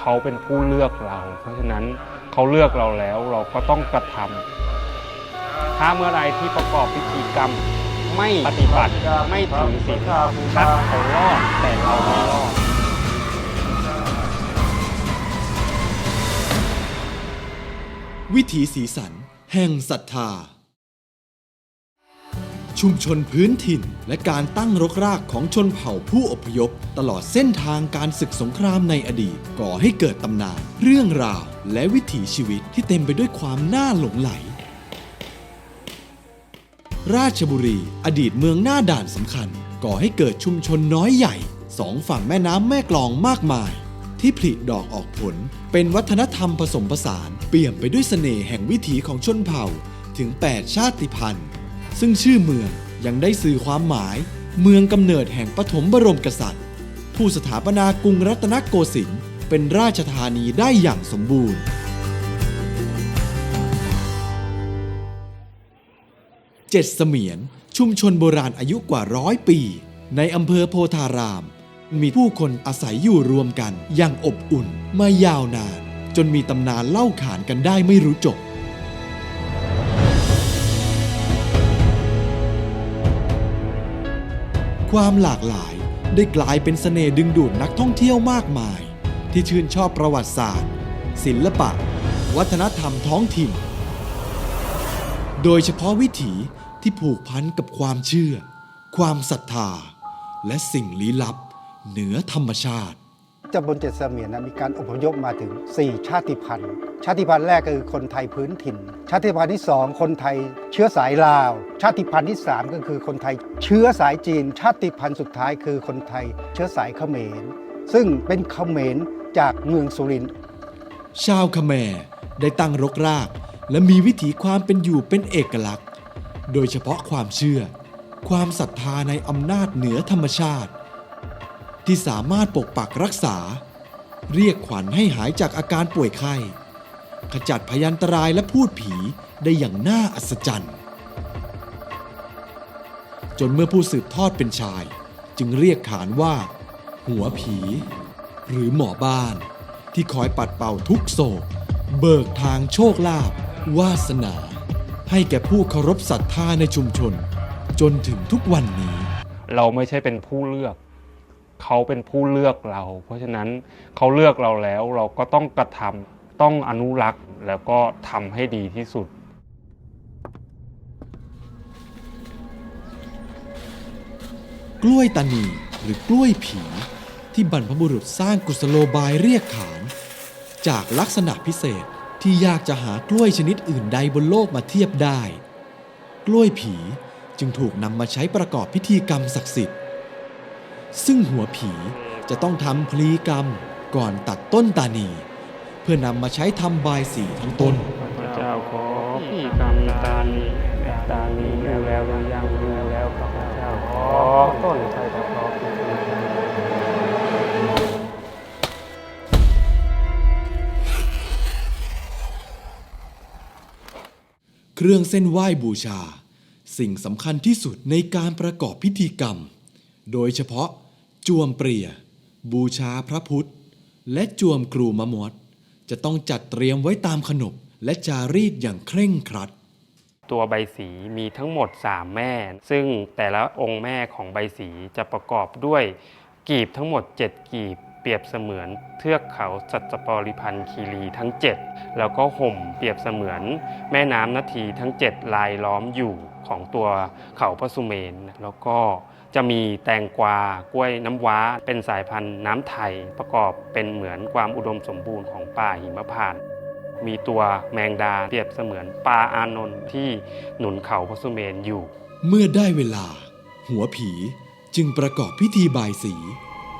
เขาเป็นผู้เลือกเรา เพราะฉะนั้นเขาเลือกเราแล้วเราก็ต้องกระทำถ้าเมื่อไรที่ประกอบพิธีกรรมไม่ปฏิบัติไม่ถือศีลทัดเขารอดแต่เราไม่รอดวิถีสีสัน แห่งศรัทธา ชุมชนพื้นถิ่น และการตั้งรกรากของชนเผ่าผู้อพยพ ตลอดเส้นทางการศึกสงครามในอดีต ก่อให้เกิดตำนาน เรื่องราว และวิถีชีวิตที่เต็มไปด้วยความน่าหลงไหล ราชบุรี อดีตเมืองหน้าด่านสำคัญ ก่อให้เกิดชุมชนน้อยใหญ่สองฝั่งแม่น้ำแม่กลองมากมาย ที่ผลิดอกออกผล เป็นวัฒนธรรมผสมผสาน เปี่ยมไปด้วยเสน่ห์แห่งวิถีของชนเผ่าถึง 8 ชาติพันธุ์ ซึ่งชื่อเมืองยังได้สื่อความหมาย เมืองกำเนิดแห่งปฐมบรมกษัตริย์ ผู้สถาปนากรุงรัตนโกสินทร์เป็นราชธานีได้อย่างสมบูรณ์ เจ็ดเสมียน ชุมชนโบราณอายุกว่าร้อยปี ในอำเภอโพธาราม มีผู้คนอาศัยอยู่รวมกันอย่างอบอุ่นมายาวนาน จนมีตำนานเล่าขานกันได้ไม่รู้จบ ความหลากหลายได้กลายเป็นเสน่ห์ดึงดูดนักท่องเที่ยวมากมาย ที่ชื่นชอบประวัติศาสตร์ ศิลปะ วัฒนธรรมท้องถิ่น โดยเฉพาะวิถีที่ผูกพันกับความเชื่อ ความศรัทธา และสิ่งลี้ลับ เหนือธรรมชาติ ตำบลเจ็ดเสมียนนะมีการอพยพมาถึง 4 ชาติพันธุ์ ชาติพันธุ์แรกก็คือคนไทยพื้นถิ่น ชาติพันธุ์ที่ 2 คนไทยเชื้อสายลาว ชาติพันธุ์ที่ 3 ก็คือคนไทยเชื้อสายจีน ชาติพันธุ์สุดท้ายคือคนไทยเชื้อสายเขมร ซึ่งเป็นเขมรจากเมืองสุรินทร์ชาวเขมรได้ตั้งรกราก และมีวิถีความเป็นอยู่เป็นเอกลักษณ์ โดยเฉพาะความเชื่อ ความศรัทธาในอำนาจเหนือธรรมชาติ ที่สามารถปกปักรักษา เรียกขวัญให้หายจากอาการป่วยไข้ขจัดพยันตรายและพูดผีได้อย่างน่าอัศจรรย์ จนเมื่อผู้สืบทอดเป็นชาย จึงเรียกขานว่า หัวผี หรือหมอบ้าน ที่คอยปัดเป่าทุกโศก เบิกทางโชคลาภวาสนา ให้แก่ผู้เคารพศรัทธาในชุมชน จนถึงทุกวันนี้ เราไม่ใช่เป็นผู้เลือก เขาเป็นผู้เลือกเรา เพราะฉะนั้นเขาเลือกเราแล้วเราก็ต้องกระทำต้องอนุรักษ์แล้วก็ทำให้ดีที่สุดกล้วยตานีหรือกล้วยผี ที่บรรพบุรุษสร้างกุศโลบายเรียกขาน จากลักษณะพิเศษที่ยากจะหากล้วยชนิดอื่นใดบนโลกมาเทียบได้ กล้วยผีจึงถูกนำมาใช้ประกอบพิธีกรรมศักดิ์สิทธิ์ ซึ่งหัวผีจะต้องทำพลีกรรมก่อนตัดต้นตานี เพื่อนำมาใช้ทำบายสีทั้งต้น พระเจ้าขอพี่กรรมตานีตานีรู้แล้วยังรู้แล้วพระเจ้าขอต้นไทรตะขอพิธีเครื่องเส้นไหว้บูชา สิ่งสำคัญที่สุดในการประกอบพิธีกรรม โดยเฉพาะจวมเปรีย บูชาพระพุทธ และจวมครูมะมดจะต้องจัดเตรียมไว้ตามขนบและจารีตอย่างเคร่งครัด ตัวใบสีมีทั้งหมด 3 แม่ ซึ่งแต่ละองค์แม่ของใบสีจะประกอบด้วย กีบทั้งหมด 7 กีบ เปรียบเสมือนเทือกเขาสัจปริพันธ์คีรีทั้ง 7 แล้วก็ห่มเปรียบเสมือน แม่น้ำนาทีทั้ง 7 ลายล้อมอยู่ของตัวเขาพระสุเมน แล้วก็ จะมีแตงกวากล้วยน้ำว้า เป็นสายพันธุ์น้ำไทย ประกอบเป็นเหมือนความอุดมสมบูรณ์ของป่าหิมพานต์มีตัวแมงดาเปรียบเสมือนปลาอานนท์ที่หนุนเขาพระสุเมนอยู่ เมื่อได้เวลา หัวผีจึงประกอบพิธีบายสี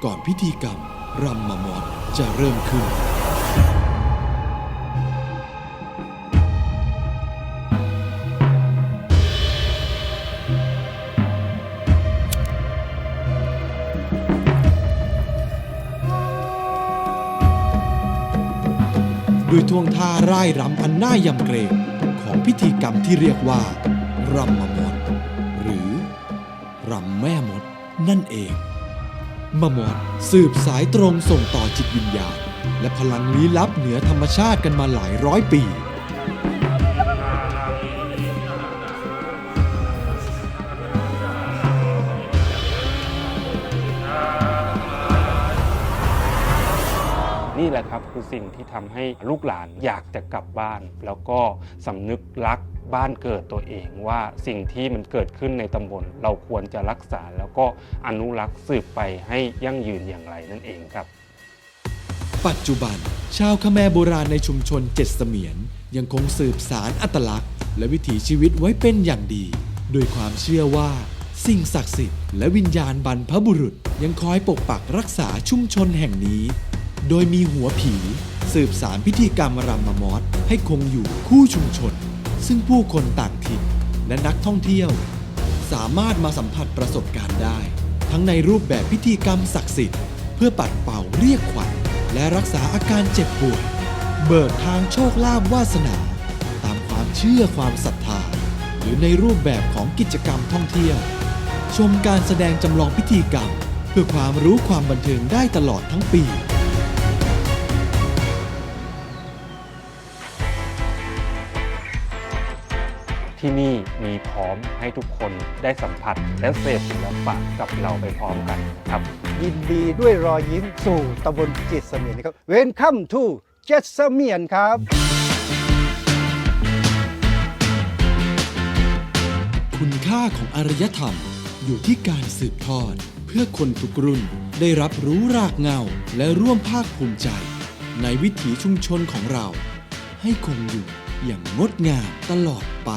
ก่อนพิธีกรรมรำมมอดจะเริ่มขึ้น ด้วยท่วงท่าร่ายรำอันน่ายำเกรงของพิธีกรรมที่เรียกว่ารำมมดหรือรำแม่มดนั่นเองมมดสืบสายตรงส่งต่อจิตวิญญาณ และพลังลี้ลับเหนือธรรมชาติกันมาหลายร้อยปี แหละครับคือสิ่งที่ทำให้ลูกหลานอยากจะกลับบ้าน แล้วก็สำนึกรักบ้านเกิดตัวเองว่าสิ่งที่มันเกิดขึ้นในตำบล เราควรจะรักษาแล้วก็อนุรักษ์สืบไปให้ยั่งยืนอย่างไรนั่นเองครับ ปัจจุบัน ชาวคแมโบราณในชุมชนเจ็ดเสมียน ยังคงสืบสารอัตลักษณ์ และวิถีชีวิตไว้เป็นอย่างดี โดยความเชื่อว่า สิ่งศักดิ์สิทธิ์และวิญญาณบรรพบุรุษยังคอยปกปักรักษาชุมชนแห่งนี้ โดยมีหัวผี สืบสารพิธีกรรมรำมมอดให้คงอยู่คู่ชุมชน ซึ่งผู้คนต่างถิ่นและนักท่องเที่ยว สามารถมาสัมผัสประสบการณ์ได้ ทั้งในรูปแบบพิธีกรรมศักดิ์สิทธิ์ เพื่อปัดเป่าเรียกขวัญและรักษาอาการเจ็บป่วยเบิกทางโชคลาภวาสนา ตามความเชื่อความศรัทธา หรือในรูปแบบของกิจกรรมท่องเที่ยว ชมการแสดงจำลองพิธีกรรม เพื่อความรู้ความบันเทิงได้ตลอดทั้งปี ที่นี่มีพร้อมให้ทุกคนได้สัมผัส และเสพศิลปะกับเราไปพร้อมกันครับ ยินดีด้วยรอยยิ้มสู่ตำบลเจ็ดเสมียนนะครับ Welcome to เจ็ดเสมียนครับ คุณค่าของอารยธรรมอยู่ที่การสืบทอด เพื่อคนทุกรุ่นได้รับรู้รากเหง้าและร่วมภาคภูมิใจ ในวิถีชุมชนของเรา ให้คงอยู่อย่างงดงามตลอดไป